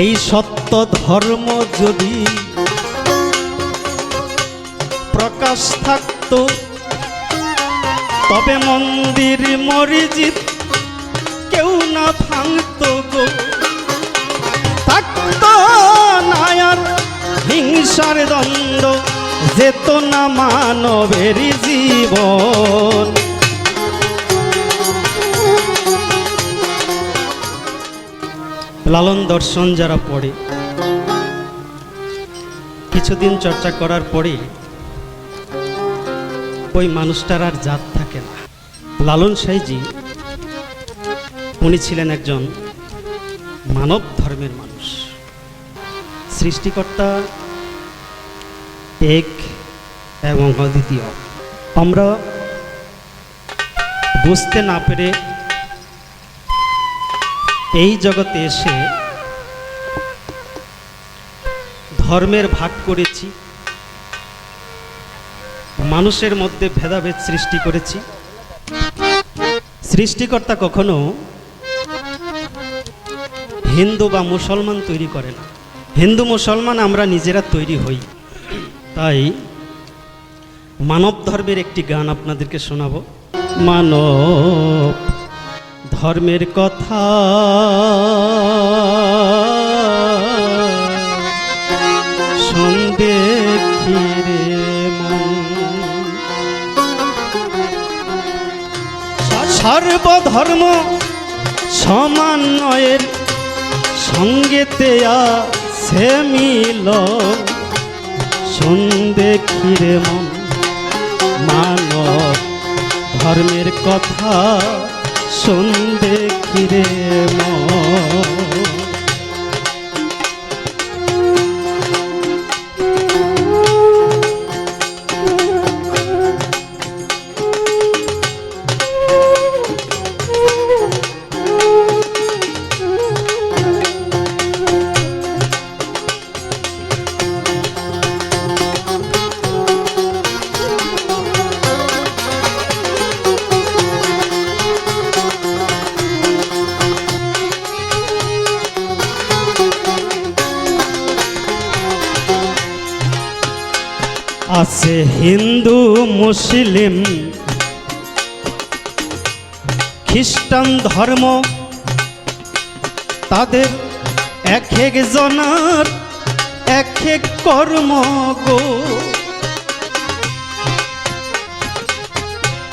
এই সত্য ধর্ম যদি প্রকাশ থাকতো, তবে মন্দির মরিজিত কেউ না ভাঙতো গো। থাকতো না আর হিংসার দ্বন্দ্ব, যেত না মানবের জীবন। লালন দর্শন যারা পড়ে। কিছুদিন চর্চা করার পরে ওই মানুষটার আর জাত থাকে না। লালন সাইজি, উনি ছিলেন একজন মানব ধর্মের মানুষ। সৃষ্টিকর্তা এক এবং অদ্বিতীয়। আমরা বুঝতে না পেরে এই জগতে এসে ধর্মের ভাগ করেছি, মানুষের মধ্যে ভেদাভেদ সৃষ্টি করেছি। সৃষ্টিকর্তা কখনো হিন্দু বা মুসলমান তৈরি করে না। হিন্দু মুসলমান আমরা নিজেরা তৈরি হই। তাই মানব ধর্মের একটি গান আপনাদেরকে শোনাবো। মানব ধর্মের কথা। সন্দেখিরে মন। সর্বধর্ম সমান্বয়ের সঙ্গেতে আছে মিল সন্দেখিরে মন মানব ধর্মের কথা। সন্দেখিরে মন আছে হিন্দু, মুসলিম। খ্রিস্টান ধর্ম, তাদের এক এক জনার এক এক কর্ম গো।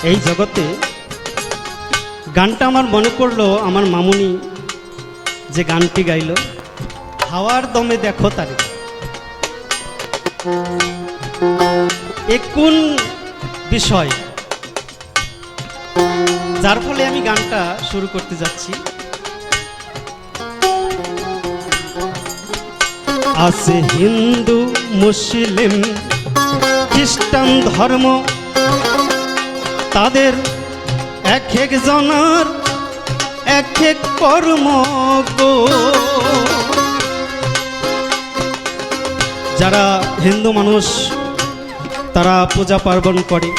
এই জগতে গানটা আমার মনে পড়ল আমার মামুনি যে গানটি গাইল। হাওয়ার দমে দেখো তারে। এ কোন বিষয়। যার ফলে আমি গানটা শুরু করতে যাচ্ছি। আছে হিন্দু, মুসলিম, খ্রিস্টান ধর্ম। তাদের এক এক জনার এক এক কর্ম গো। যারা হিন্দু মানুষ তারা পূজা পার্বণ করে।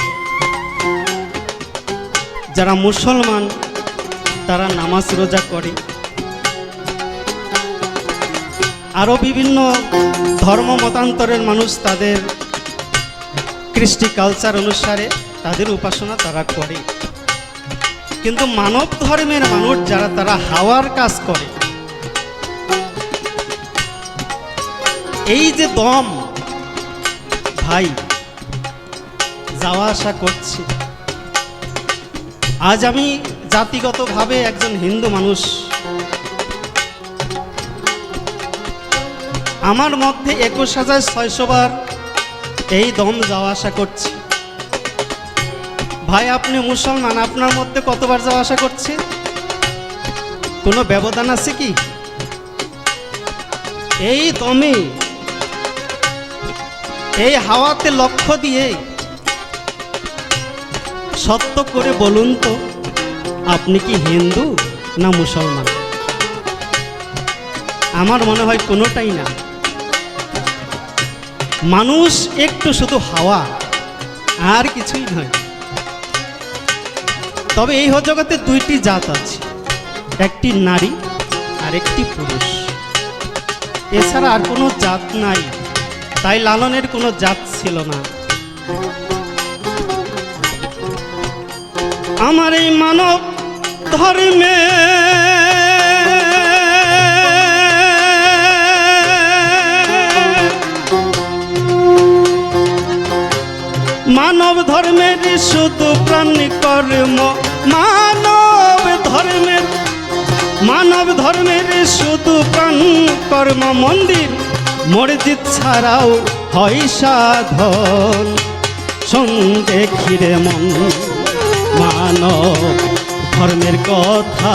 যারা মুসলমান, তারা নামাজ রোজা করে। আরও বিভিন্ন ধর্ম মতান্তরের মানুষ তাদের কৃষ্টি কালচার অনুসারে তাদের উপাসনা তারা করে। কিন্তু মানব ধর্মের মানুষ যারা, তারা হাওয়ার কাজ করে। এই যে দম, ভাই যাওয়া আসা করছি। আজ আমি জাতিগতভাবে একজন হিন্দু মানুষ। আমার মধ্যে একুশ হাজার ছয়শো বার এই দম যাওয়া আসা করছি। ভাই, আপনি মুসলমান, আপনার মধ্যে কতবার যাওয়া আসা করছে? কোনো ব্যবধান আছে কি? এই দমে, এই হাওয়াতে লক্ষ্য দিয়ে সত্য করে বলুন তো, আপনি কি হিন্দু না মুসলমান? আমার মনে হয় কোনোটাই না। মানুষ একটু শুধু হাওয়া, আর কিছুই নয়। তবে এই জগতে দুইটি জাত আছে, একটি নারী আর একটি পুরুষ। এছাড়া আর কোনো জাত নাই, তাই লালনের কোনো জাত ছিল না। আমার এই মানব ধর্মে। মানব ধর্মের শুধু প্রাণী কর্ম, মানব ধর্মের মানব ধর্মের শুধু প্রাণ কর্ম, মন্দির, মসজিদ ছাড়াও হয় সাধন। সন্ধে খিরে মন মানব ধর্মের কথা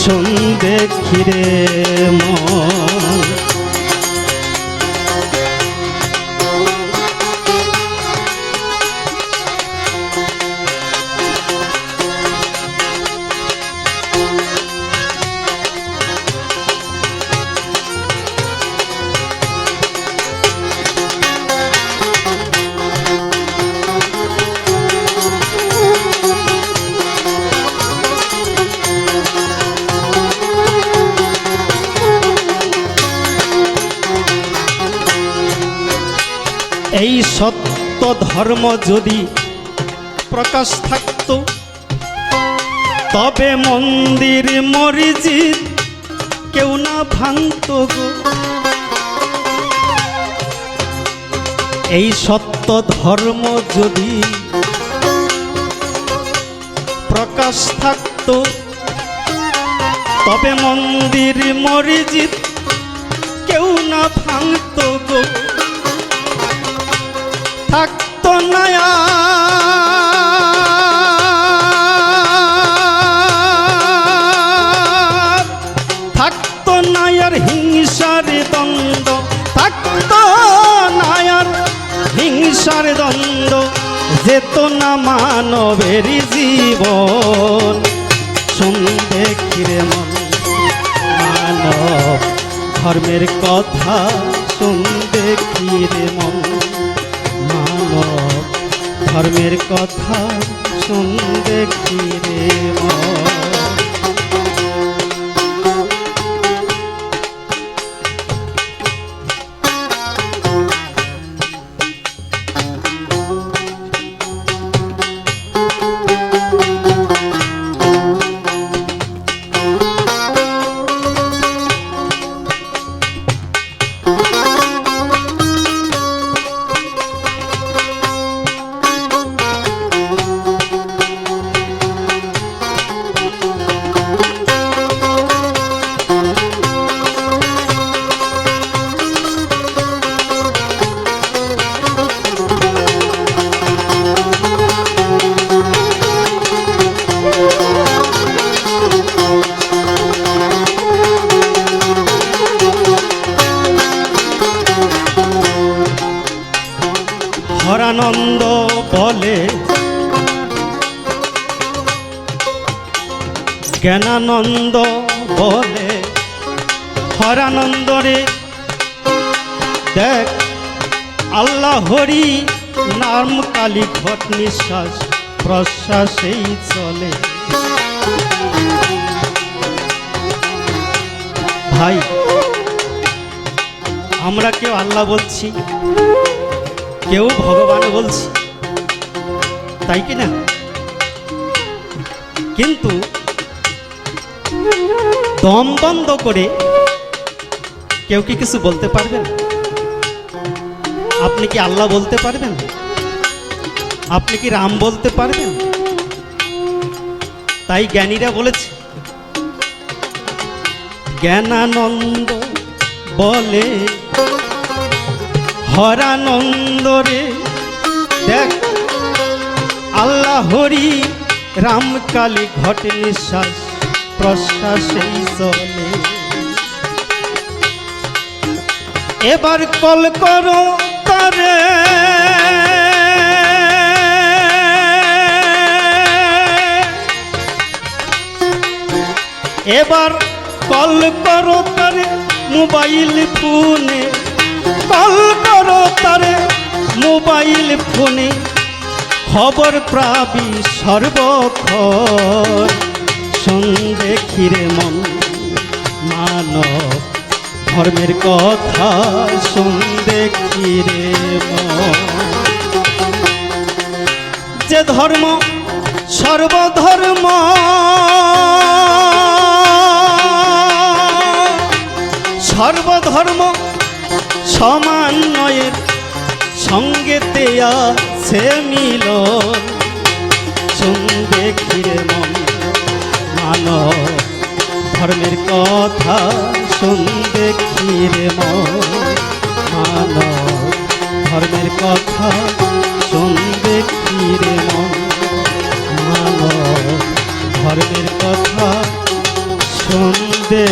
শুন দেখিরে মন। সত্য ধর্ম যদি প্রকাশ থাকত, তবে মন্দির মরিজিদ কেউ না ভাঙত গো। এই সত্য ধর্ম যদি প্রকাশ থাকত, তবে মন্দির মরিজিদ কেউ না ভাঙত গো। থাকতো নয়া থাকতো নায়ার হিংসার দ্বন্দ্ব, থাকতো নায়ার হিংসার দ্বন্দ্ব, যেত না মানবের জীবন। সন্ধে খিরে মন, মানব ধর্মের কথা শুনবে খিরে মন। ধর্মের কথা শুনবে দেখি রে হরানন্দ জ্ঞানানন্দ বলে হরানন্দ রে। দেখ, আল্লাহ হরি, নাম কালী ঘট নিঃশ্বাস প্রশ্বাসেই চলে। ভাই, আমরা কেউ আল্লাহ বলছি, কেউ ভগবান বলছি, তাই কি না? কিন্তু দম বন্ধ করে কেউ কি কিছু বলতে পারবেন? আপনি কি আল্লাহ বলতে পারবেন? আপনি কি রাম বলতে পারবেন? তাই জ্ঞানীরা বলেছে, জ্ঞানানন্দ বলে, হরানন্দ রে, দেখ, আল্লাহ হরি রাম কালী ঘটে নিঃশ্বাস। এবার কল করো তারে। এবার কল করো তারে মোবাইল ফোনে। কল করো তারে মোবাইল ফোনে। খবর প্রাবি সর্বক্ষণ। সন্ধে খিরে মন। মানব ধর্মের কথা শুনবে কি রে যে ধর্ম সর্বধর্ম সর্বধর্ম সমান্বয়ের সঙ্গে তেয়া সে মিল শুনবে কিরে মন। মানব ধর্মের কথা শুনতে কিরে মানো। ধর্মের কথা শুনতে কিরে মানো। ধর্মের কথা শুনবে